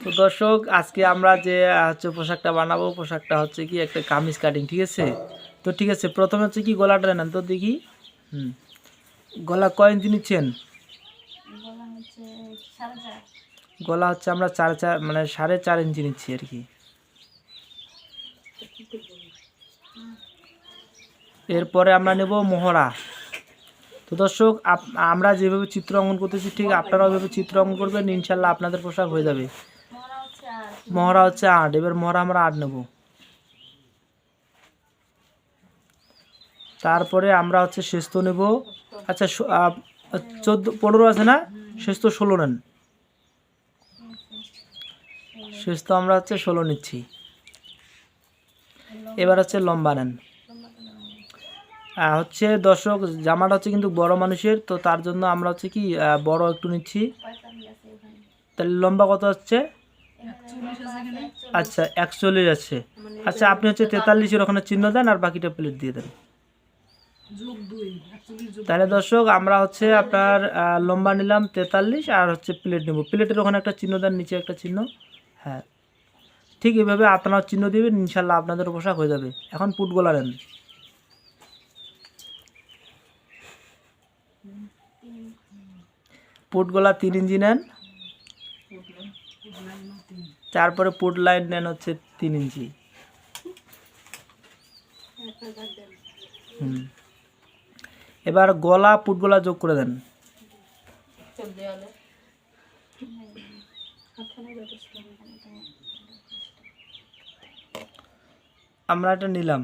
তো দর্শক আজকে আমরা যে হচ্ছে পোশাকটা বানাবো পোশাকটা হচ্ছে কি একটা কামিজ কাটিং ঠিক আছে? তো ঠিক আছে প্রথমে হচ্ছে কি গলাটা নেন তো দেখি। হুম। গলা কয় ইঞ্চি নিচ্ছেন? গলা হচ্ছে আমরা চার চার মানে সাড়ে চার ইঞ্চি নিচ্ছি আর কি। এরপরে আমরা নেব মোহরা। তো দর্শক আমরা যেভাবে চিত্র অঙ্কন করতেছি ঠিক আপনারা ওইভাবে চিত্র অঙ্কন করবেন ইনশাল্লাহ আপনাদের পোশাক হয়ে যাবে। মহড়া হচ্ছে আট, এবার মহড়া আমরা আট নেব। তারপরে আমরা হচ্ছে শেস্ত নেব। আচ্ছা চোদ্দ, পনেরো আছে না? শেস্ত ষোলো নেন। শেস্ত আমরা হচ্ছে ষোলো নিচ্ছি। এবার হচ্ছে লম্বা নেন। হচ্ছে দর্শক, জামাটা হচ্ছে কিন্তু বড় মানুষের, তো তার জন্য আমরা হচ্ছে কি বড় একটু নিচ্ছি। তাহলে লম্বা কত হচ্ছে? আচ্ছা একচল্লিশ আছে। আচ্ছা আপনি হচ্ছে তেতাল্লিশের ওখানে চিহ্ন দেন আর বাকিটা প্লেট দিয়ে দেন। তাহলে দর্শক আমরা হচ্ছে আপনার লম্বা নিলাম তেতাল্লিশ আর হচ্ছে প্লেট নেব। প্লেটের ওখানে একটা চিহ্ন দেন নিচে একটা চিহ্ন। হ্যাঁ। ঠিক এইভাবে আপনারা চিহ্ন দিবেন ইনশাল্লাহ আপনাদের পোশাক হয়ে যাবে। এখন পুটগোলা নেন পুটগোলা তিন ইঞ্চি নেন। তারপরে পুট লাইন নেন হচ্ছে তিন ইঞ্চি। হুম। এবার গলা পুটগোলা যোগ করে দেন। আমরা এটা নিলাম।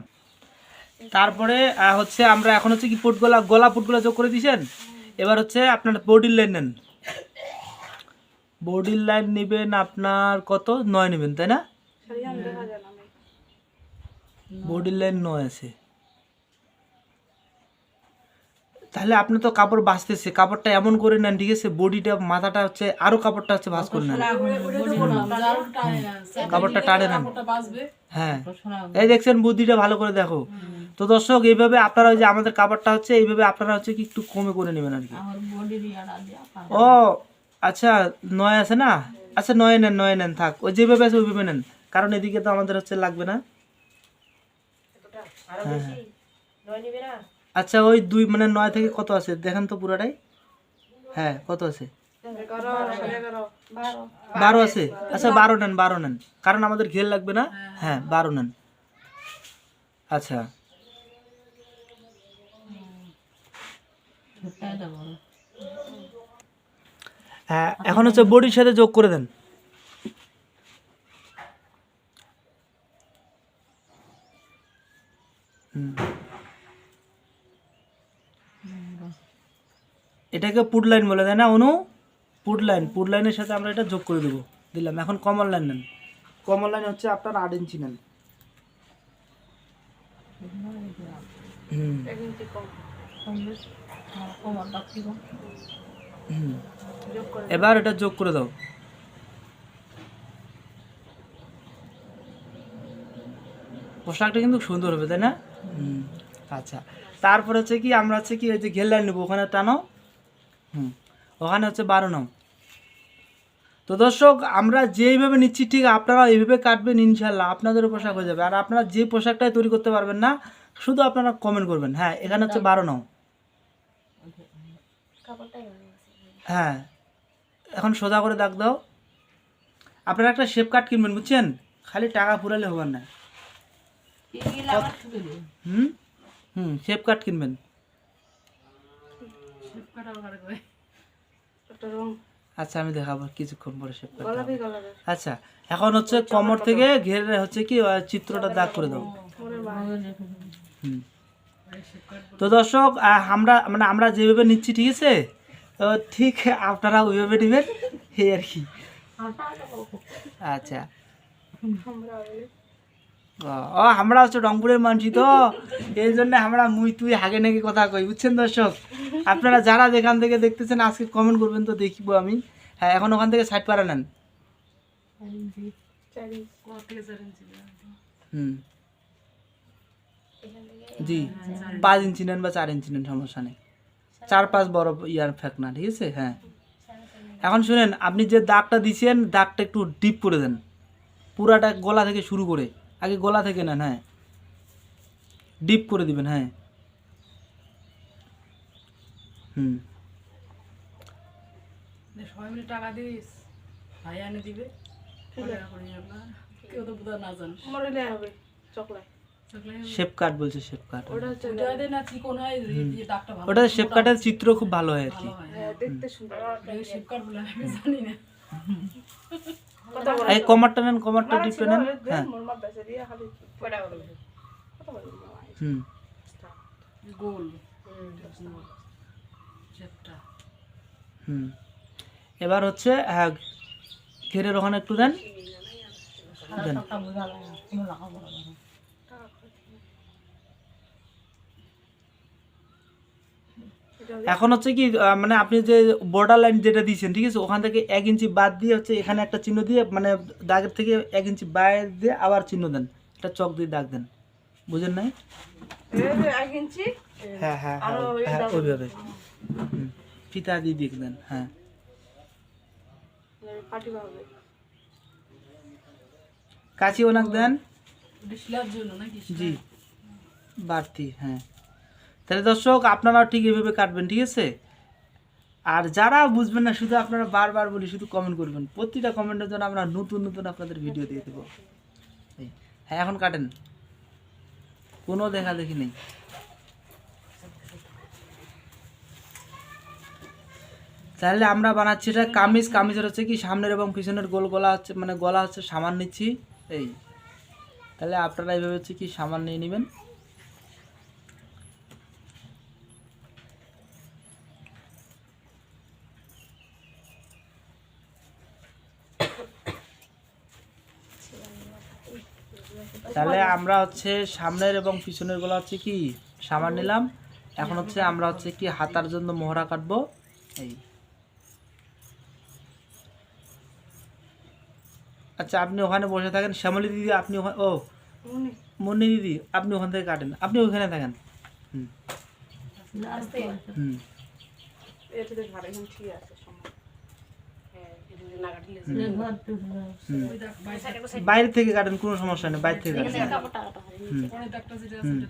তারপরে হচ্ছে আমরা এখন হচ্ছে কি পুটগোলা গলা পুটগোলা যোগ করে দিয়েছেন? এবার হচ্ছে আপনার বডির লাইন নেন। বডির লাইন নেবেন আপনার কত? নয় নেবেন তাই না? বডির লাইন নয় আছে। তাহলে আপনি তো কাপড় বাঁচতেছে কাপড়টা এমন করে নেন ঠিক আছে? বডিটা মাথাটা হচ্ছে আরও কাপড়টা হচ্ছে ভাস করে নেন। কাপড়টা টানে নেন। হ্যাঁ। এই দেখছেন বুদ্ধিটা ভালো করে দেখো। তো দর্শক এইভাবে আপনারা ওই যে আমাদের কাপড়টা হচ্ছে এইভাবে আপনারা হচ্ছে কি একটু কমে করে নেবেন আর কি। ও আচ্ছা নয় আছে না? আচ্ছা নয় নেন নয় নেন থাক। ওই যেভাবে আছে ওইভাবে নেন। কারণ এদিকে তো আমাদের হচ্ছে লাগবে না। হ্যাঁ, হ্যাঁ। আচ্ছা ওই দুই মানে নয় থেকে কত আছে? দেখেন তো পুরাটাই। হ্যাঁ কত আছে? বারো। আছে? আচ্ছা বারো নেন বারো নেন। কারণ আমাদের ঘের লাগবে না? হ্যাঁ বারো নেন। আচ্ছা। হ্যাঁ এখন হচ্ছে বডির সাথে যোগ করে দেন। হুম। এটাকে পুট লাইন বলে দেয় না অনু? পুট লাইন পুট লাইনের সাথে আমরা এটা যোগ করে দেবো। দিলাম এখন কমন লাইন নেন। কমন লাইন হচ্ছে আপনার আট ইঞ্চি নেন। হুম। এবার এটা যোগ করে দাও। পোশাকটা কিন্তু সুন্দর হবে তাই না? হুম। আচ্ছা তারপর হচ্ছে কি আমরা হচ্ছে কি ওই যে ঘের লাইন নেব ওখানে টানো। হুম ওখানে হচ্ছে বারো নাও। তো দর্শক আমরা যেইভাবে নিচ্ছি ঠিক আপনারা এইভাবে কাটবেন ইনশাল্লাহ আপনাদেরও পোশাক হয়ে যাবে। আর আপনারা যে পোশাকটাই তৈরি করতে পারবেন না শুধু আপনারা কমেন্ট করবেন। হ্যাঁ এখানে হচ্ছে বারো নাও। হ্যাঁ। এখন সোজা করে দাগ দাও। আপনারা একটা শেপ কাট কিনবেন বুঝছেন? খালি টাকা ফুরালে হবেন না। হুম? হুম শেপ কাট কিনবেন। আচ্ছা আমি দেখাবো কিছুক্ষণ পরে শেপ কাট আচ্ছা এখন হচ্ছে কমর থেকে ঘেরে হচ্ছে কি চিত্রটা দাগ করে দাও। হুম। তো দর্শক আমরা মানে আমরা যেভাবে নিচ্ছি ঠিক আছে? তো ঠিক আপনারা ওইভাবে নেবেন এই আর কি। আচ্ছা। ও, ও আমরা হচ্ছে রংপুরের মানছি তো এই জন্য আমরা মুই তুই হাগে নাকি কথা কই বুঝছেন দর্শক? আপনারা যারা যেখান থেকে দেখতেছেন আজকে কমেন্ট করবেন তো দেখব আমি। হ্যাঁ এখন ওখান থেকে সাইড পারা নেন। হুম। জি পাঁচ ইঞ্চি নেন বা চার ইঞ্চি নেন সমস্যা নেই। চার পাঁচ বড় ইয়ার ফ্যাক না ঠিক আছে? হ্যাঁ। এখন শুনেন আপনি যে দাগটা দিছেন দাগটা একটু ডিপ করে দেন। পুরাটা গলা থেকে শুরু করে আগে গলা থেকে নেন হ্যাঁ। ডিপ করে দিবেন হ্যাঁ। হুম। সবাই মিলে টাকা দিস। ভাই এনে দিবে। কেউ তো বোধহয় না জানে। হবে শেপ কাট বলছে শেপ কাট। ওটা হচ্ছে না চিকন হয় দাগটা ভালো। ওটা শেপ কাটের চিত্র খুব ভালো হয় আর কি। হয় হ্যাঁ, দেখতে সুন্দর। এই শিবকার বলে আমি জানি না। এই কমারটা নেন কমারটা মারা নেন। হ্যাঁ। হুম। গোল। হুম এবার হচ্ছে হ্যাঁ ঘেরের ওখানে একটু দেন। দেন এখন হচ্ছে কি মানে আপনি যে বর্ডার লাইন যেটা দিয়েছেন ঠিক আছে ওখান থেকে এক ইঞ্চি বাদ দিয়ে হচ্ছে এখানে একটা চিহ্ন দিয়ে মানে দাগের থেকে এক ইঞ্চি বাইরে দিয়ে আবার চিহ্ন দেন। একটা চক দিয়ে দাগ দেন। বুঝেন নাই? হ্যাঁ হ্যাঁ হ্যাঁ ওইভাবে। হুম। ফিতা দিয়ে দিয়ে দেন হ্যাঁ। কাঁচি ওনাক দেন। জি। বাড়তি হ্যাঁ। তাহলে দর্শক, আপনারাও ঠিক এইভাবে কাটবেন, ঠিক আছে? আর যারা বুঝবেন না, শুধু আপনারা বারবার বলি, শুধু কমেন্ট করবেন। প্রতিটা কমেন্টের জন্য আমরা নতুন নতুন আপনাদের ভিডিও দিয়ে দেবো। হ্যাঁ এখন কাটেন। কোনো দেখা দেখি নেই। তাহলে আমরা বানাচ্ছি এটা কামিজ, কামিজের হচ্ছে কি, সামনের এবং পিছনের গোল গলা হচ্ছে মানে গলা হচ্ছে সামান নিচ্ছি। এই। তাহলে আপনারা এইভাবে হচ্ছে কি সামান নিয়ে নেবেন। তাহলে আমরা হচ্ছে সামনের এবং পিছনেরগুলো হচ্ছে কি সামান নিলাম। এখন হচ্ছে আমরা হচ্ছে কি হাতার জন্য মোহরা কাটবো। এই। আচ্ছা আপনি ওখানে বসে থাকেন। শ্যামলী দিদি আপনি ওখানে ও মুন্নি। দিদি আপনি ওখান থেকে কাটেন। আপনি ওখানে থাকেন। হুম। হুম। হ্যাঁ বাইরে থেকে কাটেন কোনো সমস্যা নেই বাইরে থেকে কাটেন। হয়। হ্যাঁ।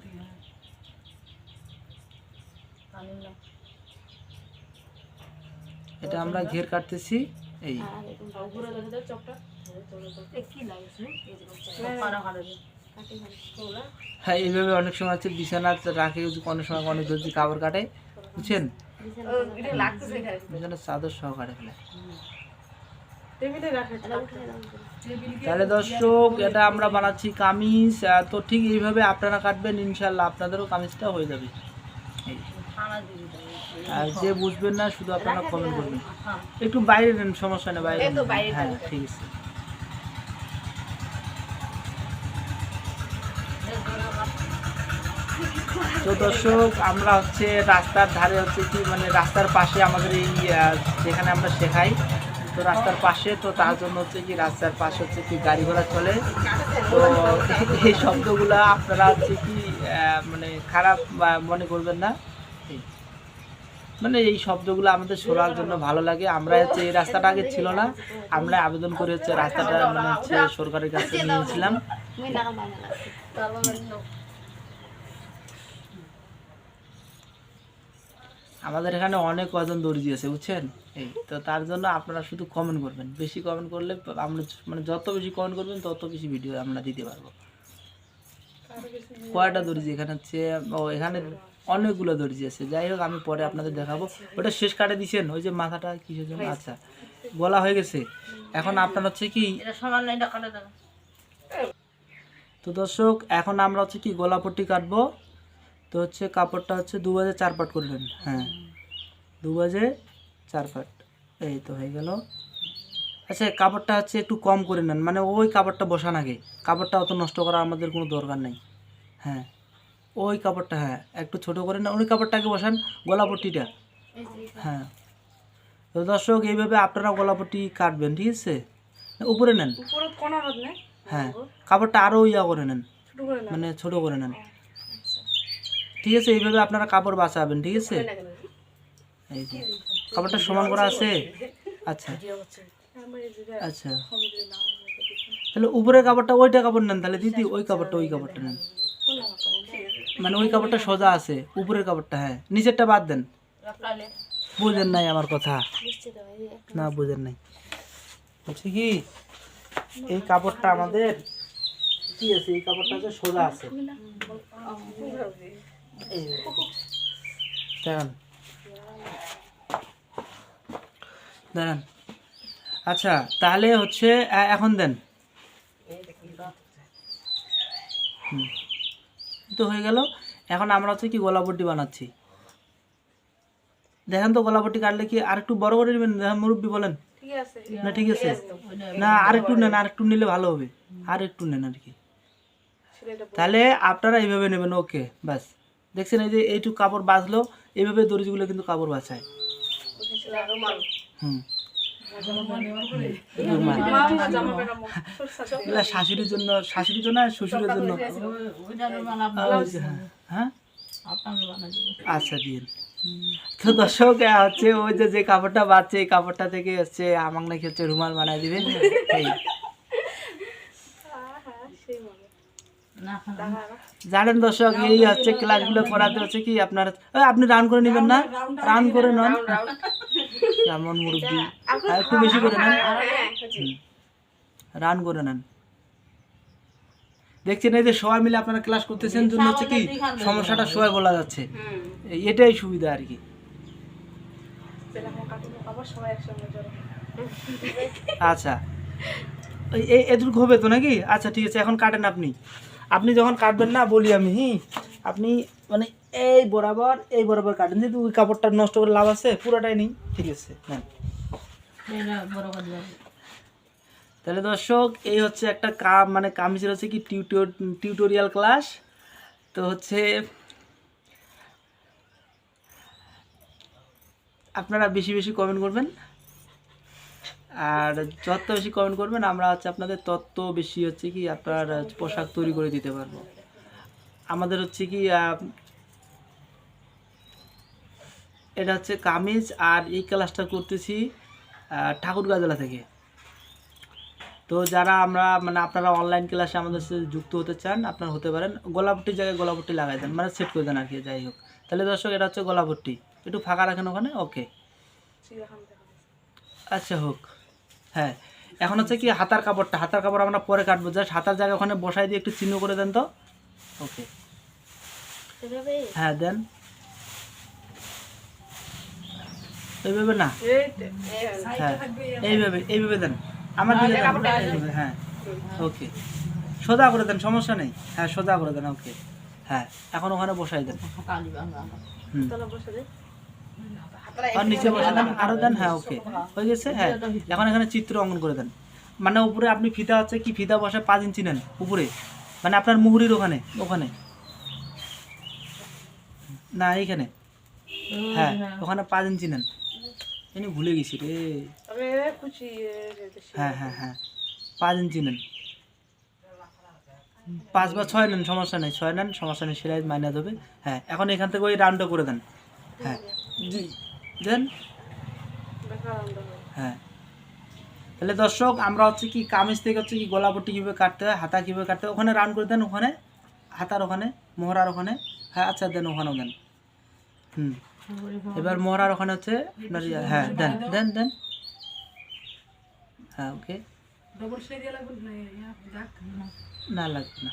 এটা আমরা ঘের কাটতেছি এই। আর এরকম ঘুরে দেখে দাও চকটা এ কি লাগছে এই যে কাটা কাটা কাটি কাটি হ্যাঁ এইভাবে অনেক সময় হচ্ছে বিছানা রাখে অনেক সময় অনেক দর্জি কাপড় কাটে বুঝছেন? এটা বিছানার চাদর সহ কাটে ফেলে তাহলে দর্শক এটা আমরা বানাচ্ছি কামিজ তো ঠিক এইভাবে আপনারা কাটবেন ইনশাল্লাহ আপনাদেরও কামিজটা হয়ে যাবে। এই। আর যে বুঝবেন না শুধু আপনারা কমেন্ট করবেন। একটু বাইরে নেন সমস্যা নেই বাইরে হ্যাঁ ঠিক আছে। তো দর্শক, আমরা হচ্ছে রাস্তার ধারে হচ্ছে কি মানে রাস্তার পাশে আমাদের এই যেখানে আমরা শেখাই, তো রাস্তার পাশে, তো তার জন্য হচ্ছে কি, রাস্তার পাশে হচ্ছে কি গাড়ি ঘোড়া চলে। তো এই শব্দগুলা আপনারা হচ্ছে কি মানে খারাপ মনে করবেন না। মানে এই শব্দগুলো আমাদের শোনার জন্য ভালো লাগে। আমরা হচ্ছে এই রাস্তাটা আগে ছিল না। আমরা আবেদন করে হচ্ছে রাস্তাটা মানে হচ্ছে সরকারের কাছে নিয়েছিলাম মুই লাগা মাইনা লাগছে তো আবার আমাদের এখানে অনেক কজন দর্জি আছে বুঝছেন? এই তো তার জন্য আপনারা শুধু কমেন্ট করবেন। বেশি কমেন্ট করলে আমরা মানে যত বেশি কমেন্ট করবেন তত বেশি ভিডিও আমরা দিতে পারব। কয়টা দর্জি এখানে হচ্ছে ও এখানে অনেকগুলো দর্জি আছে। যাই হোক আমি পরে আপনাদের দেখাবো। ওটা শেষ কাটে দিছেন? ওই যে মাথাটা কিসের জন্য? আচ্ছা গলা হয়ে গেছে। এখন আপনার হচ্ছে কি? তো দর্শক এখন আমরা হচ্ছে কি গলাপট্টি কাটবো। তো হচ্ছে কাপড়টা হচ্ছে দু বাজে চার পাট করবেন হ্যাঁ। দু বাজে চার পাট। এই তো হয়ে গেল। আচ্ছা কাপড়টা হচ্ছে একটু কম করে নেন। মানে ওই কাপড়টা বসান আগে। কাপড়টা অত নষ্ট করা আমাদের কোনো দরকার নেই। হ্যাঁ। ওই কাপড়টা হ্যাঁ একটু ছোট করে নেন। ওই কাপড়টাকে বসান গলাপট্টিটা। হ্যাঁ। তো দর্শক এইভাবে আপনারা গলাপট্টি কাটবেন ঠিক আছে? উপরে নেন। হ্যাঁ। কাপড়টা আরও ইয়া করে নেন। মানে ছোট করে নেন। ঠিক আছে এইভাবে আপনারা কাপড় বাঁচাবেন ঠিক আছে? এই যে কাপড়টা সমান করা আছে? আচ্ছা। আচ্ছা। তাহলে উপরের কাপড়টা ওইটা কাপড় নেন তাহলে দিদি ওই কাপড়টা ওই কাপড়টা নেন। মানে ওই কাপড়টা সোজা আছে উপরের কাপড়টা হ্যাঁ। নিচেরটা বাদ দেন। বুঝেন নাই আমার কথা। না বুঝেন নাই। বলছি কি এই কাপড়টা আমাদের কি আছে এই কাপড়টা সোজা আছে। দাঁড়ান। দাঁড়ান। আচ্ছা তাহলে হচ্ছে এখন দেন। তো হয়ে গেল। এখন আমরা হচ্ছে কি গোলাপটি বানাচ্ছি। দেখেন তো গোলাপটি কাটলে কি আর একটু বড় করে নেবেন? দেখেন মুরব্বী বলেন। না ঠিক আছে। না আরেকটু নেন আরেকটু নিলে ভালো হবে। আর একটু নেন আর কি। তাহলে আপনারা এইভাবে নেবেন ওকে ব্যাস। দেখছেন এই যে এইটুকু কাপড় বাঁচলো এইভাবে দড়িগুলো কিন্তু কাপড় বাঁচায়। হুম। শাশুড়ির জন্য শাশুড়ির জন্য শ্বশুরের জন্য। হ্যাঁ। আচ্ছা দিন। তো দর্শক হচ্ছে ওই যে কাপড়টা বাঁচছে এই কাপড়টা থেকে হচ্ছে আমাক নাকি হচ্ছে রুমাল বানায় দিবে এই হ্যাঁ সেই মনে জানেন দর্শক এই হচ্ছে ক্লাসগুলো করাতে হচ্ছে কি আপনার আপনি রান করে নেবেন না? রান করে নন। কেমন আর একটু বেশি করে নেন। রান করে নেন। দেখছেন এই যে সবাই মিলে আপনারা ক্লাস করতেছেন জন্য হচ্ছে কি সমস্যাটা সবাই বলা যাচ্ছে। এটাই সুবিধা আর কি। আচ্ছা। এটুকু হবে তো নাকি? আচ্ছা ঠিক আছে এখন কাটেন আপনি। আপনি যখন কাটবেন না বলি আমি হি আপনি মানে এই বরাবর এই বরাবর কাটেন। যেহেতু ওই কাপড়টা নষ্ট করে লাভ আছে পুরোটাই নেই। ঠিক আছে হ্যাঁ তাহলে দর্শক এই হচ্ছে একটা কাম মানে কামিজের হচ্ছে কি টিউটোর টিউটোরিয়াল ক্লাস। তো হচ্ছে আপনারা বেশি বেশি কমেন্ট করবেন। আর যত বেশি কমেন্ট করবেন আমরা হচ্ছে আপনাদের তত বেশি হচ্ছে কি আপনার পোশাক তৈরি করে দিতে পারব। আমাদের হচ্ছে কি এটা হচ্ছে কামিজ আর এই ক্লাসটা করতেছি ঠাকুরগাঁ জেলা থেকে। তো যারা আমরা মানে আপনারা অনলাইন ক্লাসে আমাদের সাথে যুক্ত হতে চান আপনারা হতে পারেন। গোলাপটির জায়গায় গোলাপটি লাগাই দেন মানে সেট করে দেন আর কি যাই হোক। তাহলে দর্শক এটা হচ্ছে গোলাপটি একটু ফাঁকা রাখেন ওখানে? ওকে আচ্ছা হোক। হ্যাঁ এখন হচ্ছে কি হাতার কাপড়টা হাতার কাপড় আমরা পরে কাটবো। জাস্ট হাতার জায়গায় ওখানে বসাই দিয়ে একটু চিহ্ন করে দেন তো। ওকে হ্যাঁ দেন। এইভাবে না? হ্যাঁ এইভাবে এইভাবে দেন। আমার দিকে হ্যাঁ ওকে সোজা করে দেন সমস্যা নেই। হ্যাঁ সোজা করে দেন ওকে হ্যাঁ এখন ওখানে বসাই দেন। হুম। আর নিচে বসে দেন আরও দেন হ্যাঁ ওকে। হয়ে গেছে? হ্যাঁ। এখন এখানে চিত্র অঙ্কন করে দেন। মানে উপরে আপনি ফিতা হচ্ছে কি? ফিতা বসে পাঁচ ইঞ্চি নেন উপরে। মানে আপনার মুহুরির ওখানে ওখানে। না এইখানে। হ্যাঁ ওখানে পাঁচ ইঞ্চি নেন। এনে ভুলে গেছি রে। হ্যাঁ হ্যাঁ হ্যাঁ। পাঁচ ইঞ্চি নেন। পাঁচ বা ছয় নেন সমস্যা নেই। ছয় নেন সমস্যা নেই সেলাই মাইনে দেবে। হ্যাঁ এখন এখান থেকে ওই রাউন্ডটা করে দেন। হ্যাঁ। জি। দেন। হয়। তাহলে দর্শক, আমরা হচ্ছে কি কামিজ থেকে হচ্ছে কি গোলাপটি কীভাবে কাটতে হয়, হাতা কীভাবে কাটতে হয়, ওখানে রান করে দেন ওখানে, হাতার ওখানে, মোহরার ওখানে। হ্যাঁ আচ্ছা দেন ওখানেও দেন। হুম। এবার মোহরার ওখানে হচ্ছে হ্যাঁ দেন দেন দেন। হ্যাঁ ওকে। না লাগবে না।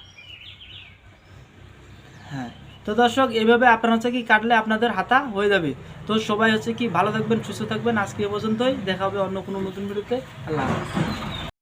হ্যাঁ। তো দর্শক এইভাবে আপনারা হচ্ছে কি কাটলে আপনাদের হাতা হয়ে যাবে। তো সবাই হচ্ছে কি ভালো থাকবেন, সুস্থ থাকবেন। আজকে এ পর্যন্তই। দেখা হবে অন্য কোনো নতুন ভিডিওতে। আল্লাহ